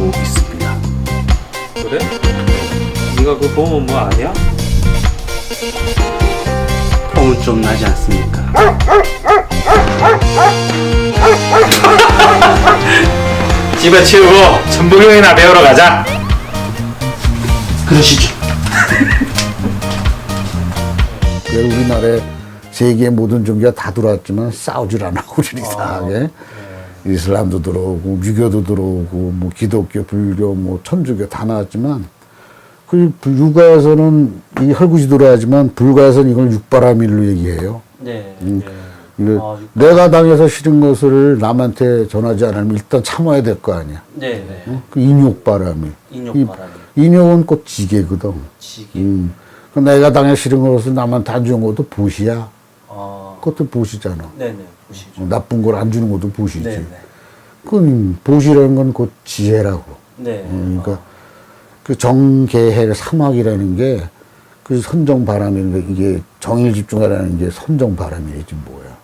읽고 있습니다. 그래? 네가 그거 보면 뭐 아냐? 폼은 좀 나지 않습니까? 집에 치우고 천부경이나 배우러 가자. 그러시죠. 왜 우리나라에 세계의 모든 종교가 다 들어왔지만 싸우질 않아 우리 이상하게 이슬람도 들어오고 유교도 들어오고 뭐 기독교 불교 뭐 천주교 다 나왔지만 그 불- 육가에서는 이 헐구지도라 하지만 불가에서는 이걸 육바라밀로 얘기해요. 네. 음. 네. 아. 내가 당해서 싫은 것을 남한테 전하지 않으면 일단 참아야 될 거 아니야. 네. 네. 그 인욕바람이. 인욕바람이. 이- 인욕은 곧 지게거든. 지기. 음. 그 내가 당해 싫은 것을 남한테 안 주는 것도 보시야. 아. 그것도 보시잖아. 네네. 보시죠. 어, 나쁜 걸 안 주는 것도 보시지. 네 네. 그 보시라는 건 곧 지혜라고. 네. 어, 그러니까 그 정계해 사막이라는 게 그 선정 바람인데 이게 정일 집중하라는 게 선정 바람이지 뭐야.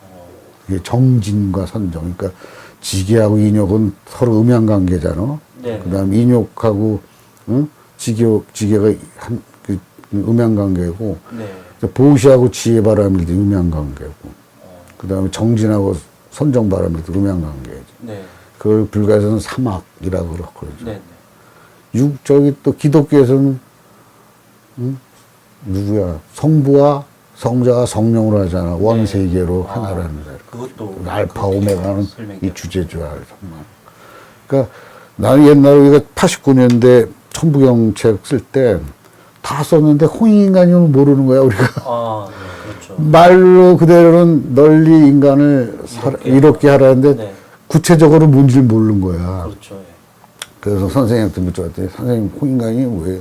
이게 정진과 선정. 그러니까 지계하고 인욕은 서로 음양 관계잖아. 네. 그다음 인욕하고 응? 지계 지계가 한 그 음양 관계고 네. 보시하고 지혜 바람일도 음양 관계고. 그 다음에 정진하고 선정 바람일도 음양 관계지. 네. 그걸 불가에서는 사막이라고 그러죠. 네. 육 저기 또 기독교에서는 응? 누구야 성부와 성자와 성령으로 하잖아 원세계로 하나라는 거야. 그것도 알파 오메가는 이 주제주야 정말. 그러니까 나는 옛날에 우리가 89년대 천부경 책 쓸 때 다 썼는데 홍익인간임을 모르는 거야 우리가 아, 네. 말로 그대로는 널리 인간을 이롭게 이롭게 하라는데 네. 구체적으로 뭔지를 모르는 거야. 그렇죠. 예. 그래서 선생님한테 묻혀봤더니 선생님 홍인간이 왜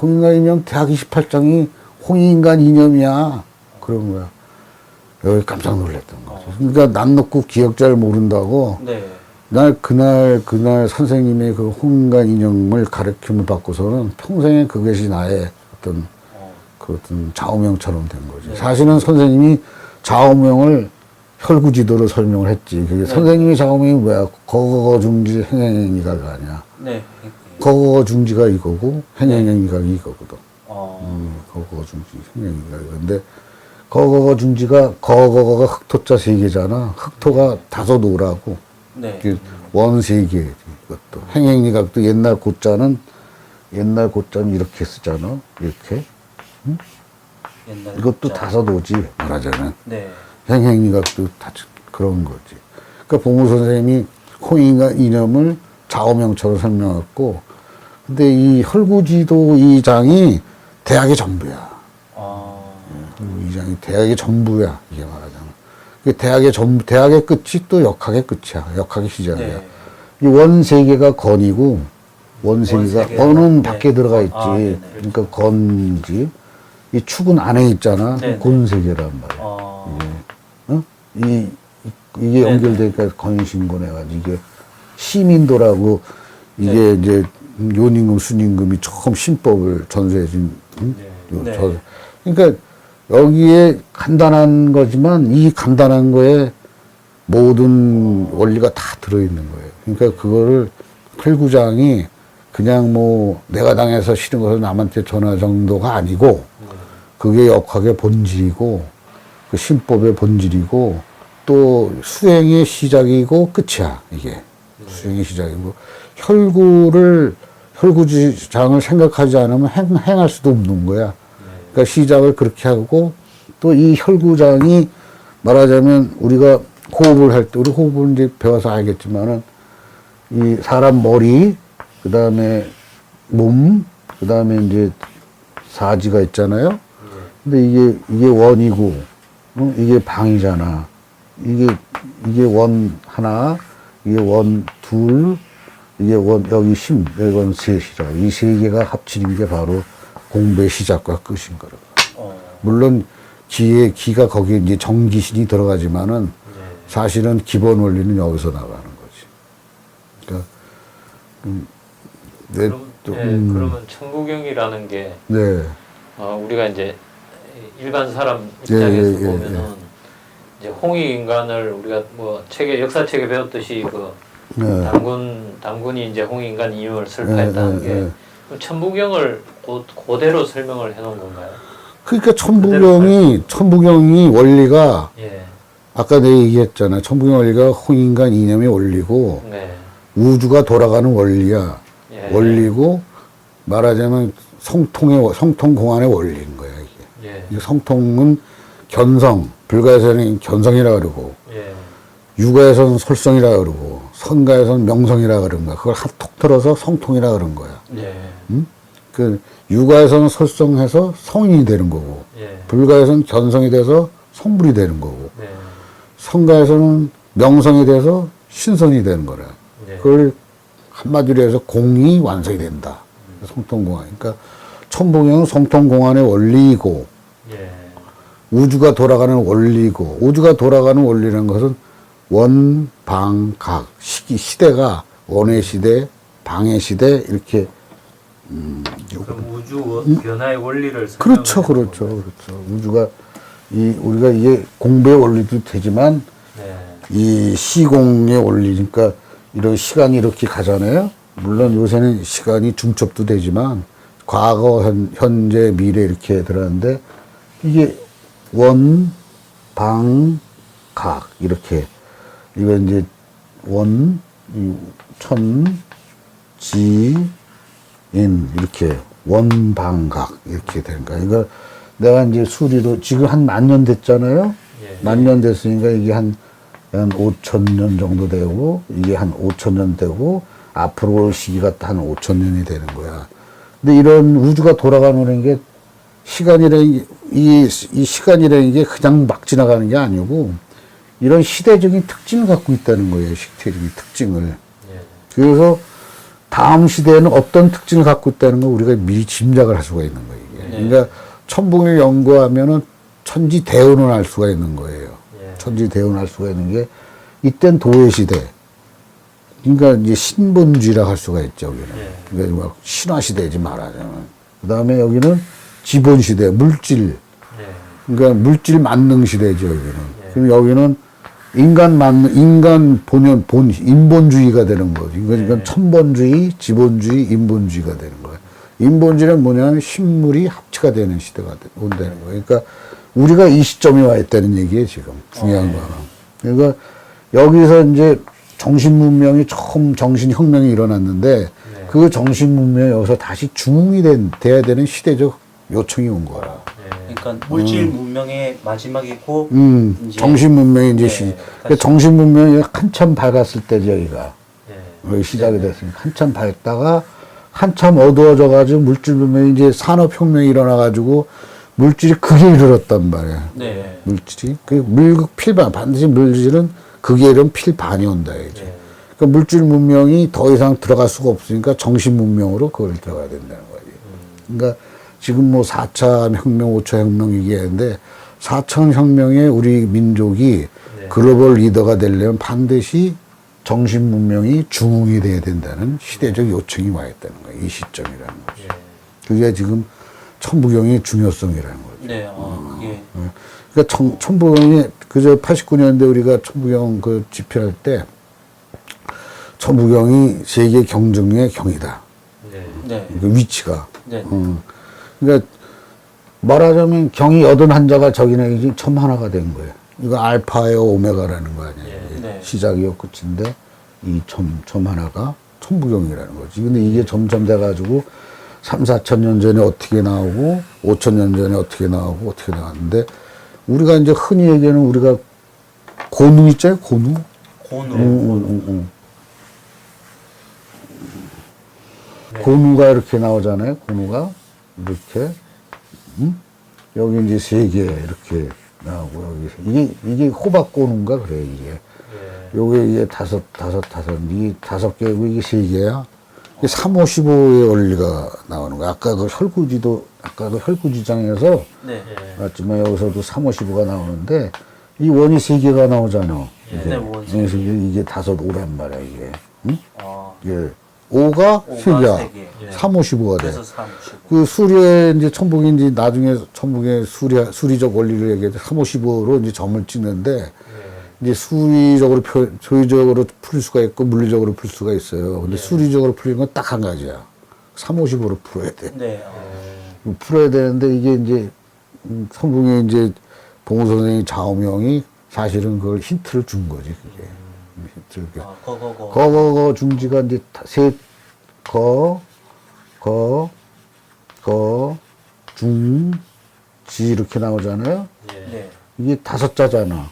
홍인간이면 대학 28장이 홍인간 이념이야 그런 거야 여기 깜짝 놀랐던 거죠 그러니까 난 놓고 기억 잘 모른다고 네. 날 그날 그날 선생님의 그 홍인간 이념을 가르침을 받고서는 평생에 그것이 나의 어떤 어, 그 어떤 좌우명처럼 된 거지. 사실은 선생님이 좌우명을 혈구지도로 설명을 했지. 그게 선생님이 좌우명이 뭐야? 거거중지 행행이가 아니야? 네. 거거 중지가 이거고 행행행위가 이거거든. 어, 음, 거거 중지 행행행위가 이건데 거거 중지가 거거가 흑토자 세 개잖아. 흑토가 다섯 오라고. 네. 원세 개. 이것도. 또 옛날 고자는 옛날 고자는 이렇게 쓰잖아. 이렇게 이것도 자- 다섯 오지 말하자면 네. 또다 그런 거지. 그러니까 봉우 선생님이 홍인간 이념을 좌우명처럼 설명했고, 근데 이 헐구지도 이 장이 대학의 전부야. 아, 이 장이 대학의 전부야. 이게 말하자면. 그 대학의 전부, 대학의 끝이 또 역학의 끝이야. 역학의 시작이야. 네. 이 원 세계가 건이고, 원 세계가 원세계가, 건은 네. 밖에 들어가 있지. 아, 네네. 그러니까 건지. 이 축은 안에 있잖아. 네네. 곤세계란 말이야. 어, 어? 이, 이- 이게 네네. 연결되니까 건신곤해가지고 이게 시민도라고 이게 네. 이제 요임금 순임금이 처음 신법을 전수해준 응? 요- 네. 저- 그러니까 여기에 간단한 거지만 이 간단한 거에 모든 원리가 다 들어있는 거예요. 그러니까 그거를 팔구장이 그냥 뭐 내가 당해서 싫은 것을 남한테 전화 정도가 아니고 그게 역학의 본질이고 그 신법의 본질이고 또 수행의 시작이고 끝이야 이게 수행의 시작이고 혈구를 혈구지장을 생각하지 않으면 행, 행할 수도 없는 거야. 그러니까 시작을 그렇게 하고 또 이 혈구장이 말하자면 우리가 호흡을 할 때 우리 호흡을 이제 배워서 알겠지만은 이 사람 머리, 그 다음에 몸, 그 다음에 이제 사지가 있잖아요. 근데 이게, 이게 원이고, 어? 이게 방이잖아. 이게, 이게 원 하나, 이게 원 둘, 이게 원, 여기 심, 여기 원 셋이라. 이세 개가 합치는 게 바로 공부의 시작과 끝인 거라. 어, 물론 기에 기가 거기에 이제 정기신이 들어가지만은 사실은 기본 원리는 여기서 나가는 거지. 그러니까 음, 내 그럼, 또, 예, 음, 그러면 천부경이라는 게 네, 어, 우리가 이제 일반 사람 예, 입장에서 예, 예, 보면은 이제 홍익 인간을 우리가 뭐 책에 역사책에 배웠듯이 그 네. 당군 당군이 이제 홍익 인간 이름을 설파했다는 네, 게 네, 네. 그럼 천부경을 고, 그대로 설명을 해놓은 건가요? 그러니까 천부경이 천부경이 원리가 예, 아까 내가 얘기했잖아. 천부경 원리가 홍인간 이념의 원리고 네, 우주가 돌아가는 원리야. 예, 원리고 말하자면 성통의 성통 공안의 원리인 거야. 예, 이 성통은 견성, 불가에서는 견성이라 그러고 예, 유가에서는 설성이라 그러고 선가에서는 명성이라 그런 거야. 그걸 한톡 틀어서 성통이라 그런 거야. 예, 응? 그 유가에서는 설성해서 성인이 되는 거고 예, 불가에서는 견성이 돼서 성불이 되는 거고 네, 성가에서는 명성이 돼서 신선이 되는 거라. 예, 그걸 한마디로 해서 공이 완성이 된다. 성통공안. 그러니까 천봉형은 성통공안의 원리이고 예, 우주가 돌아가는 원리고 우주가 돌아가는 원리라는 것은 원, 방, 각 시기 시대가 원의 시대, 방의 시대 이렇게 그럼 우주 원- 변화의 원리를 음. 그렇죠, 그렇죠, 건가요? 그렇죠. 우주가 이 우리가 이게 공부의 원리도 되지만 네, 이 시공의 원리니까 이런 시간이 이렇게 가잖아요. 물론 요새는 시간이 중첩도 되지만 과거, 현, 현재, 미래 이렇게 들었는데 이게 원, 방, 각 이렇게 이거 이제 원, 이 천, 지, 인 이렇게 원방각 이렇게 되는 거야. 이거 내가 이제 수리로 지금 한 만 년 됐잖아요. 예. 만년 됐으니까 이게 한, 한 5천 년 정도 되고, 이게 한 5천 년 되고, 앞으로 올 시기가 한 5천 년이 되는 거야. 근데 이런 우주가 돌아가는 게 시간이라는 게, 이, 이 시간이라는 게 그냥 막 지나가는 게 아니고, 이런 시대적인 특징을 갖고 있다는 거예요. 시대적인 특징을. 예, 그래서 다음 시대에는 어떤 특징을 갖고 있다는 걸 우리가 미리 짐작을 할 수가 있는 거예요. 이게. 네. 그러니까 천봉을 연구하면은 천지 대운을 알 수가 있는 거예요. 예. 천지 대운을 알 수가 있는 게 이땐 도의 시대. 그러니까 이제 신본주의라 할 수가 있죠. 여기는. 예. 그러니까 막 신화 시대지 말하자면. 그 다음에 여기는 지본 시대, 물질. 예, 그러니까 물질 만능 시대죠 여기는. 예. 그럼 여기는 인간 만능, 인간 본연 본 인본주의가 되는 거지. 그러니까 예. 천본주의, 지본주의, 인본주의가 되는 거야. 인본주의는 뭐냐면 신물이 합치가 되는 시대가 돼- 온다는 거예요. 그러니까 우리가 이 시점에 와 있다는 얘기예요 지금 중요한 거는. 그러니까 여기서 이제 정신 문명이 처음 정신 혁명이 일어났는데 네. 그 정신 문명이 여기서 다시 중흥이 된, 돼야 되는 시대적 요청이 온 거야. 예, 그러니까 물질 문명의 마지막이고 음, 이제- 정신 문명이 이제 네, 시, 다시- 그 정신 문명이 한참 밝았을 여기가. 예, 여기 시작이 됐으니까. 한참 밝다가 한참 어두워져가지고 물질 문명이 이제 산업 혁명이 일어나가지고 물질이 극에 이르렀단 말이야. 네. 물질이. 그 물극 필반, 반드시 물질은 극에 이르면 필반이 온다, 이제. 예, 그 물질 문명이 더 이상 들어갈 수가 없으니까 정신 문명으로 그걸 들어가야 된다는 거지. 그러니까 지금 뭐 4차 혁명, 5차 혁명 얘기하는데 4차 혁명에 우리 민족이 네. 글로벌 리더가 되려면 반드시 정신 문명이 중흥이 돼야 된다는 시대적 요청이 와 있다는 거예요. 이 시점이라는 거죠. 예, 그게 지금 천부경의 중요성이라는 거죠. 네, 어, 그게 그러니까 천, 천부경이 그저 89년대 우리가 천부경 그 집필할 때 천부경이 세계 경쟁의 경이다. 네, 네, 그 위치가. 네, 어. 그러니까 말하자면 경이 여든 한 자가 저기는 이제 첨 하나가 된 거예요. 이거 알파예요, 오메가라는 거 아니에요. 예. 네. 시작이요, 끝인데 이 첨, 첨 하나가 천부경이라는 거지. 근데 이게 점점 돼가지고 3, 4천 년 전에 어떻게 나오고 5천 년 전에 어떻게 나오고 어떻게 나왔는데 우리가 이제 흔히 얘기하는 우리가 고누 있잖아요, 고누. 고누. 응, 응, 응, 응. 고누가 이렇게 나오잖아요. 고누가 이렇게 음? 여기 이제 세 개 이렇게 나오고 여기 이게 이게 호박 고누인가 그래 이게. 예. 요게 이게 다섯 다섯 다섯 이게 다섯 개고 이게 세 개야. 이게 3, 5, 15의 원리가 나오는 거야. 아까 그 혈구지도 아까 그 혈구지장에서 네. 예. 맞지만 여기서도 3, 5, 15가 나오는데 이 원이 세 개가 나오잖아. 이게 네, 원세 그래서 이게, 이게 다섯 오란 말이야 이게. 응? 아, 이게 5가 오가 세 개야. 세 개. 예. 3, 5, 15가 돼. 그래서 3, 15. 그 수리의 이제 천북이 이제 나중에 천북의 수리 수리적 원리를 얘기해서 3, 5, 15로 이제 점을 찍는데 예. 이제 수리적으로 표, 조리적으로 풀 수가 있고 물리적으로 풀 수가 있어요. 근데 수리적으로 풀리는 건 딱 한 가지야. 3, 5, 15로 풀어야 돼. 네. 아, 이거 풀어야 되는데 이게 이제 음, 선봉에 이제 봉우 선생님 좌우명이 사실은 그걸 힌트를 준 거지 그게 이렇게. 아, 거거거. 거거거 중지가 이제 다- 셋, 거, 거, 거, 중, 지 이렇게 나오잖아요. 예. 네. 이게 다섯 자잖아.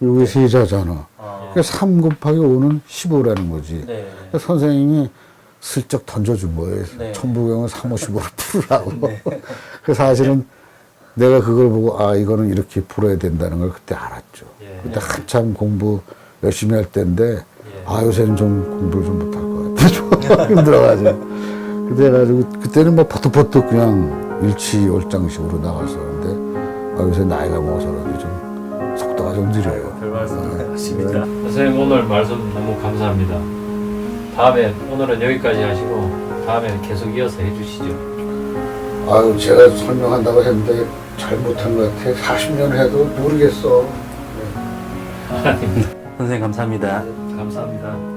이게 세 자잖아. 아, 그러니까 3 곱하기 5는 15라는 거지. 네. 그러니까 선생님이 슬쩍 던져준 거예요. 네. 천부경은 3, 5, 15를 풀으라고. 그 사실은 내가 그걸 보고 아 이거는 이렇게 풀어야 된다는 걸 그때 알았죠. 예. 그때 한참 공부 열심히 할 때인데 예. 아 요새는 좀 공부를 좀 못할 것 같아. 좀 힘들어가지고. 그때 해가지고 그때는 뭐 버떡버떡 그냥 일치월장식으로 나갔었는데 아 요새 나이가 먹어서 그런지 좀 속도가 좀 느려요. 별 말씀 하십니다. 선생님 오늘 말씀 너무 감사합니다. 다음에 오늘은 여기까지 하시고 다음에 계속 이어서 해주시죠. 아유 제가 설명한다고 했는데 잘못한 것 같아. 40년 해도 모르겠어. 선생님 감사합니다. 감사합니다.